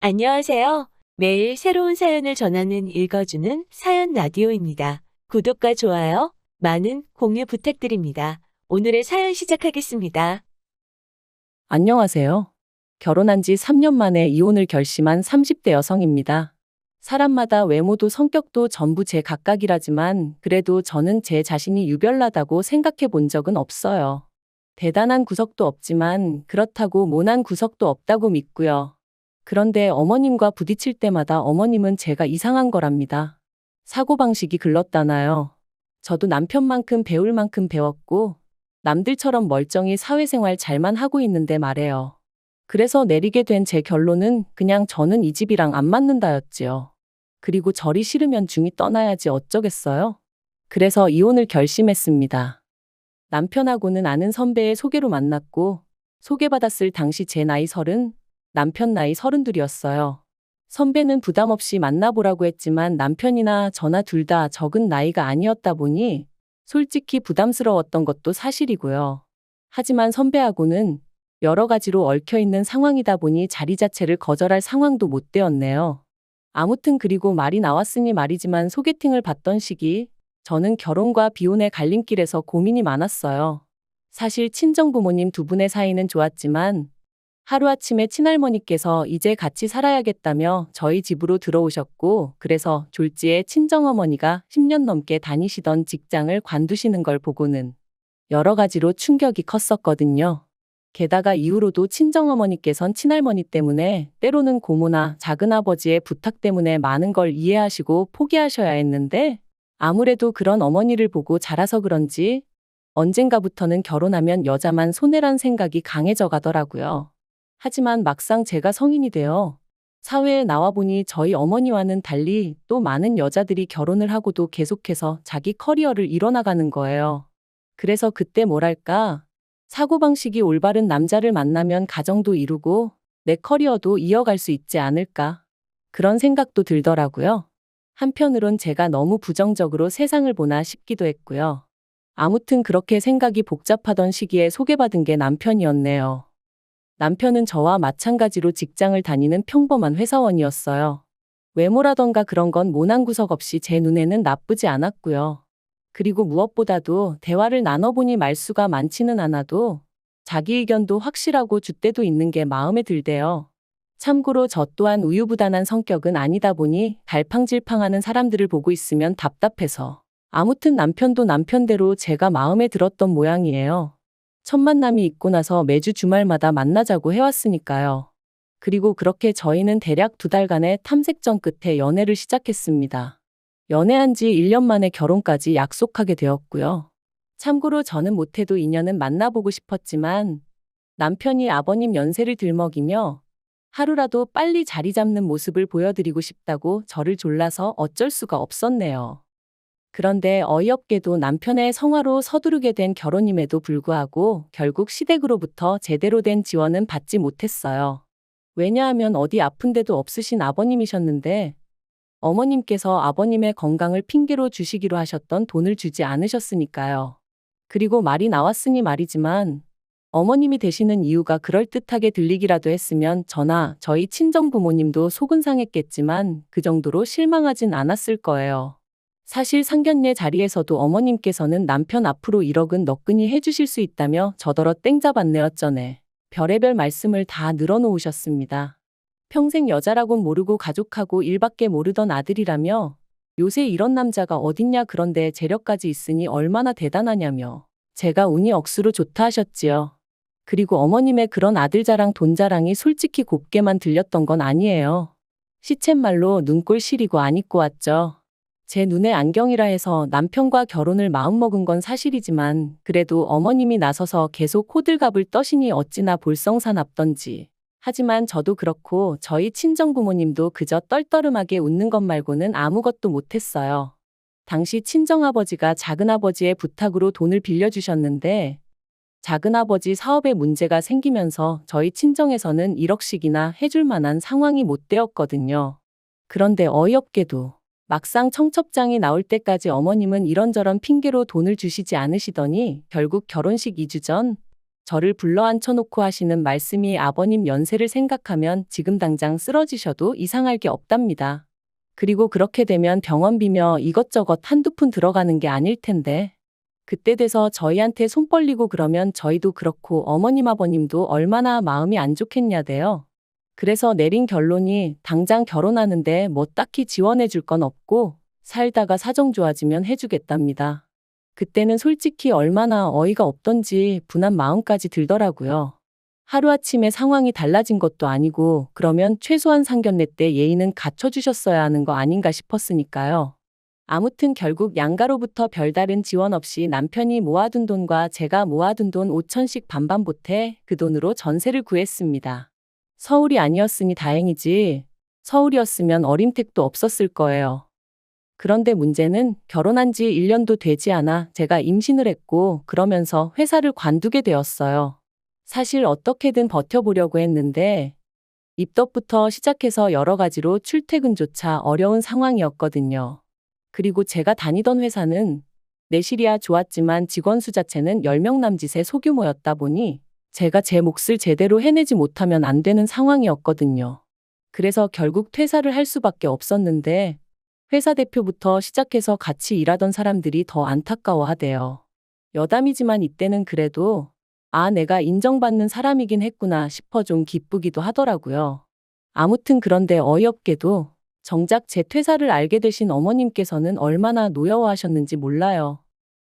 안녕하세요. 매일 새로운 사연을 전하는 읽어주는 사연 라디오입니다. 구독과 좋아요, 많은 공유 부탁드립니다. 오늘의 사연 시작하겠습니다. 안녕하세요. 결혼한 지 3년 만에 이혼을 결심한 30대 여성입니다. 사람마다 외모도 성격도 전부 제 각각이라지만 그래도 저는 제 자신이 유별나다고 생각해 본 적은 없어요. 대단한 구석도 없지만 그렇다고 모난 구석도 없다고 믿고요. 그런데 어머님과 부딪힐 때마다 어머님은 제가 이상한 거랍니다. 사고방식이 글렀다나요. 저도 남편만큼 배울 만큼 배웠고 남들처럼 멀쩡히 사회생활 잘만 하고 있는데 말해요. 그래서 내리게 된 제 결론은 그냥 저는 이 집이랑 안 맞는다였지요. 그리고 절이 싫으면 중이 떠나야지 어쩌겠어요? 그래서 이혼을 결심했습니다. 남편하고는 아는 선배의 소개로 만났고 소개받았을 당시 제 나이 서른, 남편 나이 서른둘이었어요. 선배는 부담 없이 만나보라고 했지만 남편이나 저나 둘 다 적은 나이가 아니었다 보니 솔직히 부담스러웠던 것도 사실이고요. 하지만 선배하고는 여러 가지로 얽혀 있는 상황이다 보니 자리 자체를 거절할 상황도 못 되었네요. 아무튼 그리고 말이 나왔으니 말이지만 소개팅을 받던 시기 저는 결혼과 비혼의 갈림길에서 고민이 많았어요. 사실 친정 부모님 두 분의 사이는 좋았지만 하루아침에 친할머니께서 이제 같이 살아야겠다며 저희 집으로 들어오셨고 그래서 졸지에 친정어머니가 10년 넘게 다니시던 직장을 관두시는 걸 보고는 여러 가지로 충격이 컸었거든요. 게다가 이후로도 친정어머니께선 친할머니 때문에 때로는 고모나 작은아버지의 부탁 때문에 많은 걸 이해하시고 포기하셔야 했는데 아무래도 그런 어머니를 보고 자라서 그런지 언젠가부터는 결혼하면 여자만 손해란 생각이 강해져 가더라고요. 하지만 막상 제가 성인이 되어 사회에 나와보니 저희 어머니와는 달리 또 많은 여자들이 결혼을 하고도 계속해서 자기 커리어를 이뤄나가는 거예요. 그래서 그때 뭐랄까, 사고방식이 올바른 남자를 만나면 가정도 이루고 내 커리어도 이어갈 수 있지 않을까. 그런 생각도 들더라고요. 한편으론 제가 너무 부정적으로 세상을 보나 싶기도 했고요. 아무튼 그렇게 생각이 복잡하던 시기에 소개받은 게 남편이었네요. 남편은 저와 마찬가지로 직장을 다니는 평범한 회사원이었어요. 외모라던가 그런 건 모난 구석 없이 제 눈에는 나쁘지 않았고요. 그리고 무엇보다도 대화를 나눠보니 말수가 많지는 않아도 자기 의견도 확실하고 줏대도 있는 게 마음에 들대요. 참고로 저 또한 우유부단한 성격은 아니다 보니 갈팡질팡하는 사람들을 보고 있으면 답답해서 아무튼 남편도 남편대로 제가 마음에 들었던 모양이에요. 첫 만남이 있고 나서 매주 주말마다 만나자고 해왔으니까요. 그리고 그렇게 저희는 대략 두 달간의 탐색전 끝에 연애를 시작했습니다. 연애한 지 1년 만에 결혼까지 약속하게 되었고요. 참고로 저는 못해도 인연은 만나보고 싶었지만 남편이 아버님 연세를 들먹이며 하루라도 빨리 자리 잡는 모습을 보여드리고 싶다고 저를 졸라서 어쩔 수가 없었네요. 그런데 어이없게도 남편의 성화로 서두르게 된 결혼임에도 불구하고 결국 시댁으로부터 제대로 된 지원은 받지 못했어요. 왜냐하면 어디 아픈 데도 없으신 아버님이셨는데 어머님께서 아버님의 건강을 핑계로 주시기로 하셨던 돈을 주지 않으셨으니까요. 그리고 말이 나왔으니 말이지만 어머님이 되시는 이유가 그럴듯하게 들리기라도 했으면 저나 저희 친정 부모님도 속은 상했겠지만 그 정도로 실망하진 않았을 거예요. 사실 상견례 자리에서도 어머님께서는 남편 앞으로 1억은 너끈히 해주실 수 있다며 저더러 땡잡았네 어쩌네. 별의별 말씀을 다 늘어놓으셨습니다. 평생 여자라곤 모르고 가족하고 일밖에 모르던 아들이라며 요새 이런 남자가 어딨냐 그런데 재력까지 있으니 얼마나 대단하냐며 제가 운이 억수로 좋다 하셨지요. 그리고 어머님의 그런 아들 자랑 돈 자랑이 솔직히 곱게만 들렸던 건 아니에요. 시쳇말로 눈꼴 시리고 안 입고 왔죠. 제 눈에 안경이라 해서 남편과 결혼을 마음먹은 건 사실이지만 그래도 어머님이 나서서 계속 호들갑을 떠시니 어찌나 볼썽사납던지. 하지만 저도 그렇고 저희 친정부모님도 그저 떨떠름하게 웃는 것 말고는 아무것도 못했어요. 당시 친정아버지가 작은아버지의 부탁으로 돈을 빌려주셨는데 작은아버지 사업에 문제가 생기면서 저희 친정에서는 1억씩이나 해줄 만한 상황이 못 되었거든요. 그런데 어이없게도 막상 청첩장이 나올 때까지 어머님은 이런저런 핑계로 돈을 주시지 않으시더니 결국 결혼식 2주 전 저를 불러 앉혀놓고 하시는 말씀이 아버님 연세를 생각하면 지금 당장 쓰러지셔도 이상할 게 없답니다. 그리고 그렇게 되면 병원비며 이것저것 한두 푼 들어가는 게 아닐 텐데. 그때 돼서 저희한테 손 벌리고 그러면 저희도 그렇고 어머님 아버님도 얼마나 마음이 안 좋겠냐대요. 그래서 내린 결론이 당장 결혼하는데 뭐 딱히 지원해 줄 건 없고 살다가 사정 좋아지면 해주겠답니다. 그때는 솔직히 얼마나 어이가 없던지 분한 마음까지 들더라고요. 하루아침에 상황이 달라진 것도 아니고 그러면 최소한 상견례 때 예의는 갖춰주셨어야 하는 거 아닌가 싶었으니까요. 아무튼 결국 양가로부터 별다른 지원 없이 남편이 모아둔 돈과 제가 모아둔 돈 5천씩 반반 보태 그 돈으로 전세를 구했습니다. 서울이 아니었으니 다행이지 서울이었으면 어림택도 없었을 거예요. 그런데 문제는 결혼한 지 1년도 되지 않아 제가 임신을 했고 그러면서 회사를 관두게 되었어요. 사실 어떻게든 버텨보려고 했는데 입덧부터 시작해서 여러 가지로 출퇴근조차 어려운 상황이었거든요. 그리고 제가 다니던 회사는 내실이야 좋았지만 직원 수 자체는 10명 남짓의 소규모였다 보니 제가 제 몫을 제대로 해내지 못하면 안 되는 상황이었거든요. 그래서 결국 퇴사를 할 수밖에 없었는데 회사 대표부터 시작해서 같이 일하던 사람들이 더 안타까워하대요. 여담이지만 이때는 그래도 아, 내가 인정받는 사람이긴 했구나 싶어 좀 기쁘기도 하더라고요. 아무튼 그런데 어이없게도 정작 제 퇴사를 알게 되신 어머님께서는 얼마나 노여워하셨는지 몰라요.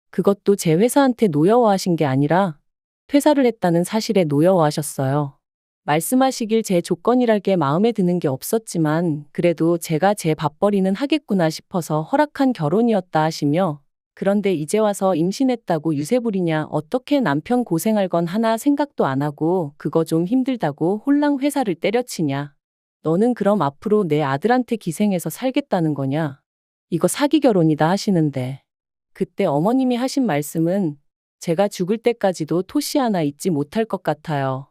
그것도 제 회사한테 노여워하신 게 아니라 퇴사를 했다는 사실에 노여워하셨어요. 말씀하시길 제 조건이랄 게 마음에 드는 게 없었지만 그래도 제가 제 밥벌이는 하겠구나 싶어서 허락한 결혼이었다 하시며 그런데 이제 와서 임신했다고 유세 부리냐 어떻게 남편 고생할 건 하나 생각도 안 하고 그거 좀 힘들다고 홀랑 회사를 때려치냐. 너는 그럼 앞으로 내 아들한테 기생해서 살겠다는 거냐. 이거 사기 결혼이다 하시는데. 그때 어머님이 하신 말씀은 제가 죽을 때까지도 토시 하나 잊지 못할 것 같아요.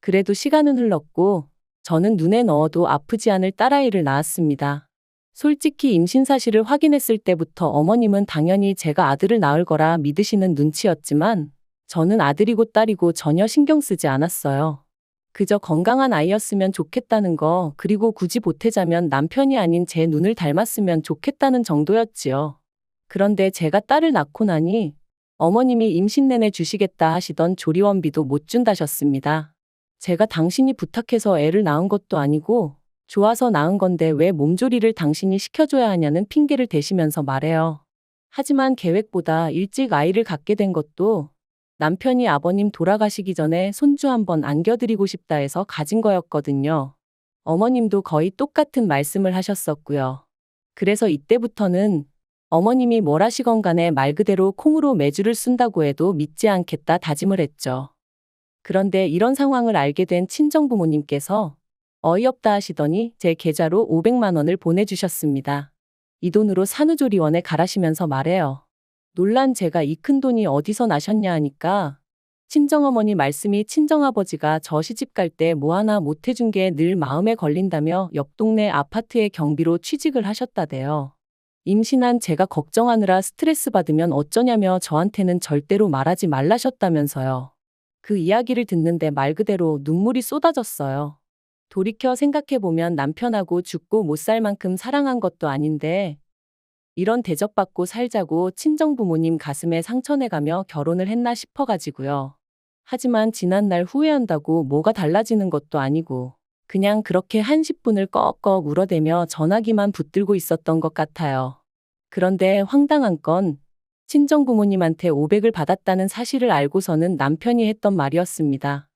그래도 시간은 흘렀고 저는 눈에 넣어도 아프지 않을 딸아이를 낳았습니다. 솔직히 임신 사실을 확인했을 때부터 어머님은 당연히 제가 아들을 낳을 거라 믿으시는 눈치였지만 저는 아들이고 딸이고 전혀 신경 쓰지 않았어요. 그저 건강한 아이였으면 좋겠다는 거, 그리고 굳이 보태자면 남편이 아닌 제 눈을 닮았으면 좋겠다는 정도였지요. 그런데 제가 딸을 낳고 나니 어머님이 임신 내내 주시겠다 하시던 조리원비도 못 준다셨습니다. 제가 당신이 부탁해서 애를 낳은 것도 아니고 좋아서 낳은 건데 왜 몸조리를 당신이 시켜줘야 하냐는 핑계를 대시면서 말해요. 하지만 계획보다 일찍 아이를 갖게 된 것도 남편이 아버님 돌아가시기 전에 손주 한번 안겨드리고 싶다 해서 가진 거였거든요. 어머님도 거의 똑같은 말씀을 하셨었고요. 그래서 이때부터는 어머님이 뭘 하시건 간에 말 그대로 콩으로 매주를 쓴다고 해도 믿지 않겠다 다짐을 했죠. 그런데 이런 상황을 알게 된 친정 부모님께서 어이없다 하시더니 제 계좌로 500만 원을 보내주셨습니다. 이 돈으로 산후조리원에 가라시면서 말해요. 놀란 제가 이 큰 돈이 어디서 나셨냐 하니까 친정어머니 말씀이 친정아버지가 저 시집 갈 때 뭐 하나 못 해준 게 늘 마음에 걸린다며 옆 동네 아파트의 경비로 취직을 하셨다대요. 임신한 제가 걱정하느라 스트레스 받으면 어쩌냐며 저한테는 절대로 말하지 말라셨다면서요. 그 이야기를 듣는데 말 그대로 눈물이 쏟아졌어요. 돌이켜 생각해보면 남편하고 죽고 못 살 만큼 사랑한 것도 아닌데 이런 대접받고 살자고 친정부모님 가슴에 상처내가며 결혼을 했나 싶어가지고요. 하지만 지난날 후회한다고 뭐가 달라지는 것도 아니고 그냥 그렇게 한 10분을 꺽꺽 울어대며 전화기만 붙들고 있었던 것 같아요. 그런데 황당한 건 친정 부모님한테 500을 받았다는 사실을 알고서는 남편이 했던 말이었습니다.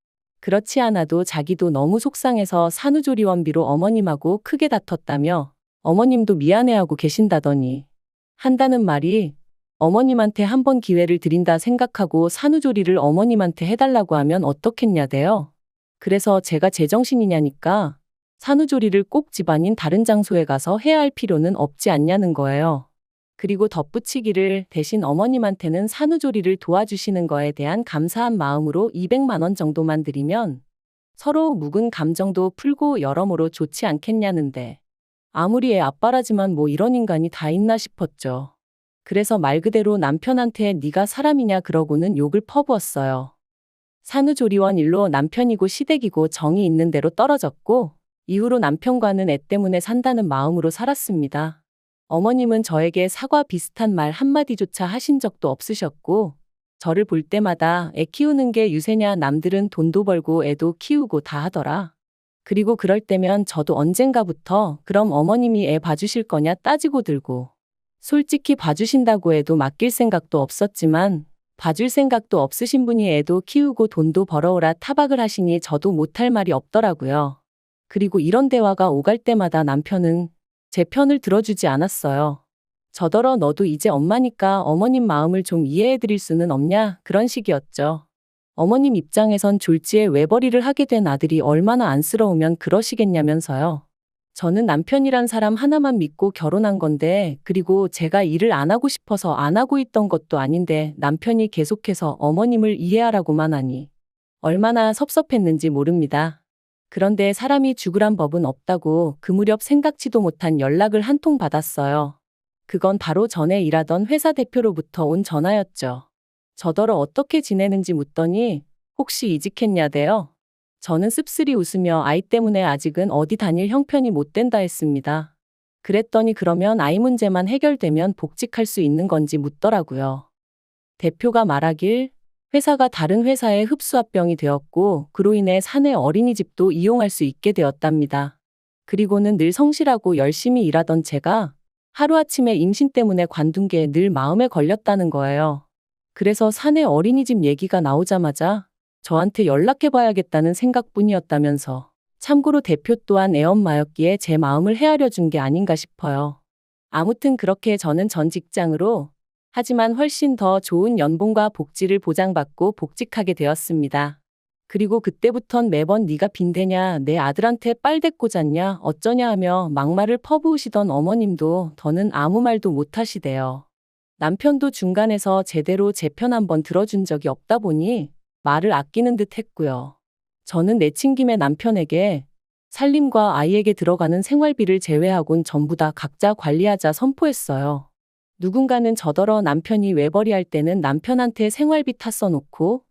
그렇지 않아도 자기도 너무 속상해서 산후조리원비로 어머님하고 크게 다퉜다며 어머님도 미안해하고 계신다더니 한다는 말이 어머님한테 한 번 기회를 드린다 생각하고 산후조리를 어머님한테 해달라고 하면 어떻겠냐대요. 그래서 제가 제정신이냐니까 산후조리를 꼭 집안인 다른 장소에 가서 해야 할 필요는 없지 않냐는 거예요. 그리고 덧붙이기를 대신 어머님한테는 산후조리를 도와주시는 거에 대한 감사한 마음으로 200만 원 정도만 드리면 서로 묵은 감정도 풀고 여러모로 좋지 않겠냐는데 아무리 애 아빠라지만 뭐 이런 인간이 다 있나 싶었죠. 그래서 말 그대로 남편한테 네가 사람이냐 그러고는 욕을 퍼부었어요. 산후조리원 일로 남편이고 시댁이고 정이 있는 대로 떨어졌고 이후로 남편과는 애 때문에 산다는 마음으로 살았습니다. 어머님은 저에게 사과 비슷한 말 한마디조차 하신 적도 없으셨고 저를 볼 때마다 애 키우는 게 유세냐 남들은 돈도 벌고 애도 키우고 다 하더라. 그리고 그럴 때면 저도 언젠가부터 그럼 어머님이 애 봐주실 거냐 따지고 들고 솔직히 봐주신다고 해도 맡길 생각도 없었지만 봐줄 생각도 없으신 분이 애도 키우고 돈도 벌어오라 타박을 하시니 저도 못할 말이 없더라고요. 그리고 이런 대화가 오갈 때마다 남편은 제 편을 들어주지 않았어요. 저더러 너도 이제 엄마니까 어머님 마음을 좀 이해해 드릴 수는 없냐 그런 식이었죠. 어머님 입장에선 졸지에 외벌이를 하게 된 아들이 얼마나 안쓰러우면 그러시겠냐면서요. 저는 남편이란 사람 하나만 믿고 결혼한 건데, 그리고 제가 일을 안 하고 싶어서 안 하고 있던 것도 아닌데, 남편이 계속해서 어머님을 이해하라고만 하니, 얼마나 섭섭했는지 모릅니다. 그런데 사람이 죽으란 법은 없다고 그 무렵 생각지도 못한 연락을 한 통 받았어요. 그건 바로 전에 일하던 회사 대표로부터 온 전화였죠. 저더러 어떻게 지내는지 묻더니, 혹시 이직했냐대요? 저는 씁쓸히 웃으며 아이 때문에 아직은 어디 다닐 형편이 못 된다 했습니다. 그랬더니 그러면 아이 문제만 해결되면 복직할 수 있는 건지 묻더라고요. 대표가 말하길 회사가 다른 회사에 흡수합병이 되었고 그로 인해 사내 어린이집도 이용할 수 있게 되었답니다. 그리고는 늘 성실하고 열심히 일하던 제가 하루아침에 임신 때문에 관둔 게 늘 마음에 걸렸다는 거예요. 그래서 사내 어린이집 얘기가 나오자마자 저한테 연락해봐야겠다는 생각뿐이었다면서 참고로 대표 또한 애엄마였기에 제 마음을 헤아려 준 게 아닌가 싶어요. 아무튼 그렇게 저는 전 직장으로 하지만 훨씬 더 좋은 연봉과 복지를 보장받고 복직하게 되었습니다. 그리고 그때부턴 매번 네가 빈대냐 내 아들한테 빨대 꽂았냐 어쩌냐 하며 막말을 퍼부으시던 어머님도 더는 아무 말도 못하시대요. 남편도 중간에서 제대로 제 편 한번 들어준 적이 없다 보니 말을 아끼는 듯 했고요. 저는 내친김에 남편에게 살림과 아이에게 들어가는 생활비를 제외하곤 전부 다 각자 관리하자 선포했어요. 누군가는 저더러 남편이 외벌이할 때는 남편한테 생활비 탔어 놓고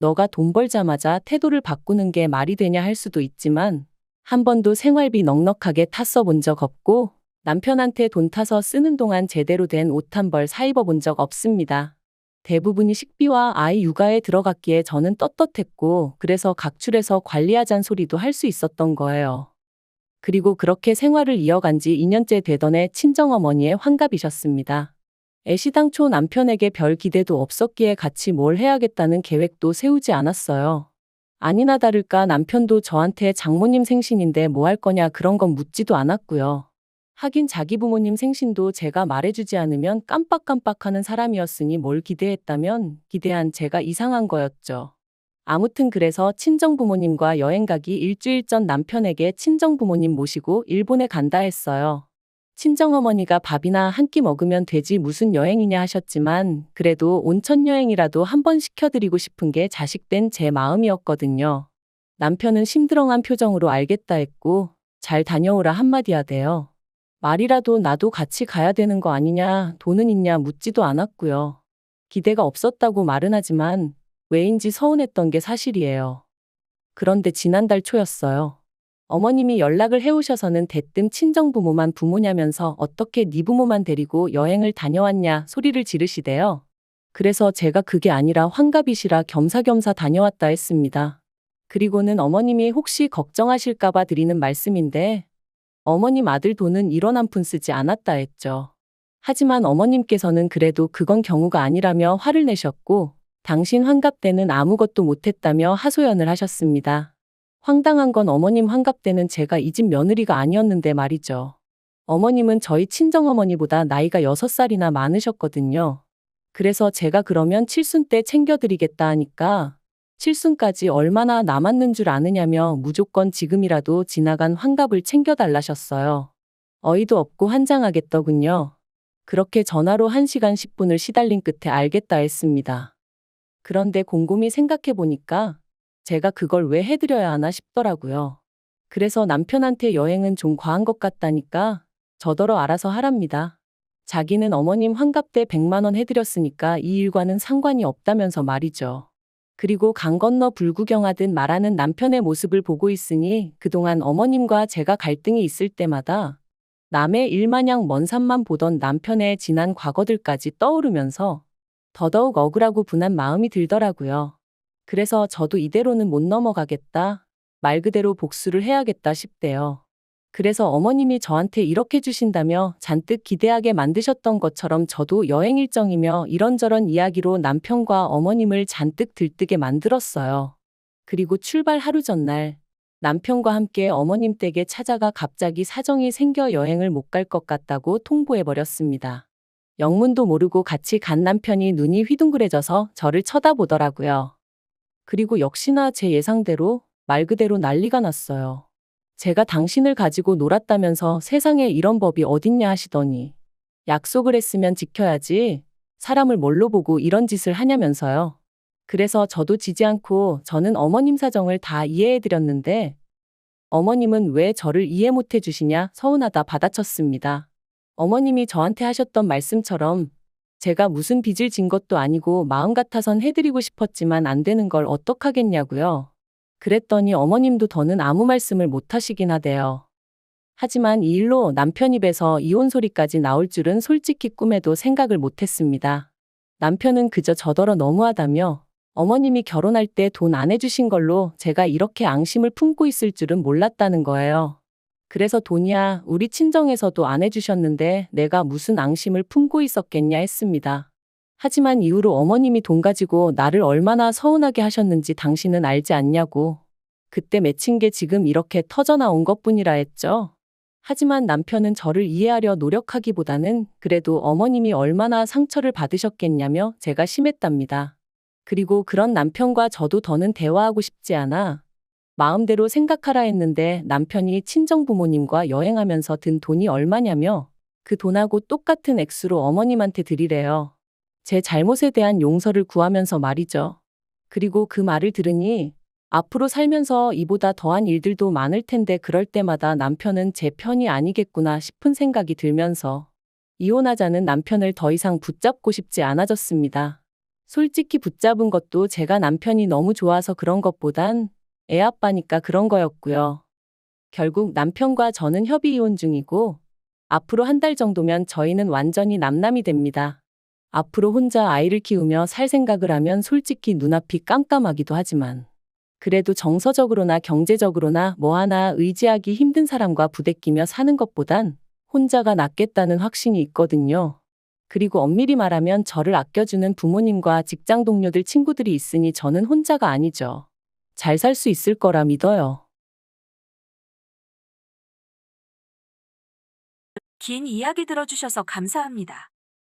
너가 돈 벌자마자 태도를 바꾸는 게 말이 되냐 할 수도 있지만 한 번도 생활비 넉넉하게 탔어 본적 없고 남편한테 돈 타서 쓰는 동안 제대로 된 옷 한 벌 사 입어 본 적 없습니다. 대부분이 식비와 아이 육아에 들어갔기에 저는 떳떳했고 그래서 각출해서 관리하잔 소리도 할 수 있었던 거예요. 그리고 그렇게 생활을 이어간 지 2년째 되던 해 친정어머니의 환갑이셨습니다. 애시 당초 남편에게 별 기대도 없었기에 같이 뭘 해야겠다는 계획도 세우지 않았어요. 아니나 다를까 남편도 저한테 장모님 생신인데 뭐 할 거냐 그런 건 묻지도 않았고요. 하긴 자기 부모님 생신도 제가 말해주지 않으면 깜빡깜빡하는 사람이었으니 뭘 기대했다면 기대한 제가 이상한 거였죠. 아무튼 그래서 친정 부모님과 여행 가기 일주일 전 남편에게 친정 부모님 모시고 일본에 간다 했어요. 친정어머니가 밥이나 한 끼 먹으면 되지 무슨 여행이냐 하셨지만 그래도 온천 여행이라도 한번 시켜드리고 싶은 게 자식된 제 마음이었거든요. 남편은 심드렁한 표정으로 알겠다 했고 잘 다녀오라 한마디 하대요. 말이라도 나도 같이 가야 되는 거 아니냐, 돈은 있냐 묻지도 않았고요. 기대가 없었다고 말은 하지만 왜인지 서운했던 게 사실이에요. 그런데 지난달 초였어요. 어머님이 연락을 해오셔서는 대뜸 친정부모만 부모냐면서 어떻게 네 부모만 데리고 여행을 다녀왔냐 소리를 지르시대요. 그래서 제가 그게 아니라 환갑이시라 겸사겸사 다녀왔다 했습니다. 그리고는 어머님이 혹시 걱정하실까봐 드리는 말씀인데 어머님 아들 돈은 1원 한 푼 쓰지 않았다 했죠. 하지만 어머님께서는 그래도 그건 경우가 아니라며 화를 내셨고 당신 환갑 때는 아무것도 못했다며 하소연을 하셨습니다. 황당한 건 어머님 환갑 때는 제가 이 집 며느리가 아니었는데 말이죠. 어머님은 저희 친정어머니보다 나이가 6살이나 많으셨거든요. 그래서 제가 그러면 칠순 때 챙겨드리겠다 하니까 칠순까지 얼마나 남았는 줄 아느냐며 무조건 지금이라도 지나간 환갑을 챙겨달라셨어요. 어이도 없고 환장하겠더군요. 그렇게 전화로 1시간 10분을 시달린 끝에 알겠다 했습니다. 그런데 곰곰이 생각해 보니까 제가 그걸 왜 해드려야 하나 싶더라고요. 그래서 남편한테 여행은 좀 과한 것 같다니까 저더러 알아서 하랍니다. 자기는 어머님 환갑 때 100만 원 해드렸으니까 이 일과는 상관이 없다면서 말이죠. 그리고 강 건너 불구경하듯 말하는 남편의 모습을 보고 있으니 그동안 어머님과 제가 갈등이 있을 때마다 남의 일마냥 먼 산만 보던 남편의 지난 과거들까지 떠오르면서 더더욱 억울하고 분한 마음이 들더라고요. 그래서 저도 이대로는 못 넘어가겠다. 말 그대로 복수를 해야겠다 싶대요. 그래서 어머님이 저한테 이렇게 주신다며 잔뜩 기대하게 만드셨던 것처럼 저도 여행 일정이며 이런저런 이야기로 남편과 어머님을 잔뜩 들뜨게 만들었어요. 그리고 출발 하루 전날 남편과 함께 어머님 댁에 찾아가 갑자기 사정이 생겨 여행을 못 갈 것 같다고 통보해버렸습니다. 영문도 모르고 같이 간 남편이 눈이 휘둥그레져서 저를 쳐다보더라고요. 그리고 역시나 제 예상대로 말 그대로 난리가 났어요. 제가 당신을 가지고 놀았다면서 세상에 이런 법이 어딨냐 하시더니 약속을 했으면 지켜야지 사람을 뭘로 보고 이런 짓을 하냐면서요. 그래서 저도 지지 않고 저는 어머님 사정을 다 이해해드렸는데 어머님은 왜 저를 이해 못 해 주시냐 서운하다 받아쳤습니다. 어머님이 저한테 하셨던 말씀처럼 제가 무슨 빚을 진 것도 아니고 마음 같아선 해드리고 싶었지만 안 되는 걸 어떡하겠냐고요. 그랬더니 어머님도 더는 아무 말씀을 못 하시긴 하대요. 하지만 이 일로 남편 입에서 이혼 소리까지 나올 줄은 솔직히 꿈에도 생각을 못 했습니다. 남편은 그저 저더러 너무하다며 어머님이 결혼할 때 돈 안 해주신 걸로 제가 이렇게 앙심을 품고 있을 줄은 몰랐다는 거예요. 그래서 돈이야 우리 친정에서도 안 해주셨는데 내가 무슨 앙심을 품고 있었겠냐 했습니다. 하지만 이후로 어머님이 돈 가지고 나를 얼마나 서운하게 하셨는지 당신은 알지 않냐고. 그때 맺힌 게 지금 이렇게 터져나온 것 뿐이라 했죠. 하지만 남편은 저를 이해하려 노력하기보다는 그래도 어머님이 얼마나 상처를 받으셨겠냐며 제가 심했답니다. 그리고 그런 남편과 저도 더는 대화하고 싶지 않아 마음대로 생각하라 했는데 남편이 친정 부모님과 여행하면서 든 돈이 얼마냐며 그 돈하고 똑같은 액수로 어머님한테 드리래요. 제 잘못에 대한 용서를 구하면서 말이죠. 그리고 그 말을 들으니 앞으로 살면서 이보다 더한 일들도 많을 텐데 그럴 때마다 남편은 제 편이 아니겠구나 싶은 생각이 들면서 이혼하자는 남편을 더 이상 붙잡고 싶지 않아졌습니다. 솔직히 붙잡은 것도 제가 남편이 너무 좋아서 그런 것보단 애 아빠니까 그런 거였고요. 결국 남편과 저는 협의 이혼 중이고 앞으로 한 달 정도면 저희는 완전히 남남이 됩니다. 앞으로 혼자 아이를 키우며 살 생각을 하면 솔직히 눈앞이 깜깜하기도 하지만 그래도 정서적으로나 경제적으로나 뭐 하나 의지하기 힘든 사람과 부대끼며 사는 것보단 혼자가 낫겠다는 확신이 있거든요. 그리고 엄밀히 말하면 저를 아껴주는 부모님과 직장 동료들 친구들이 있으니 저는 혼자가 아니죠. 잘 살 수 있을 거라 믿어요. 긴 이야기 들어주셔서 감사합니다.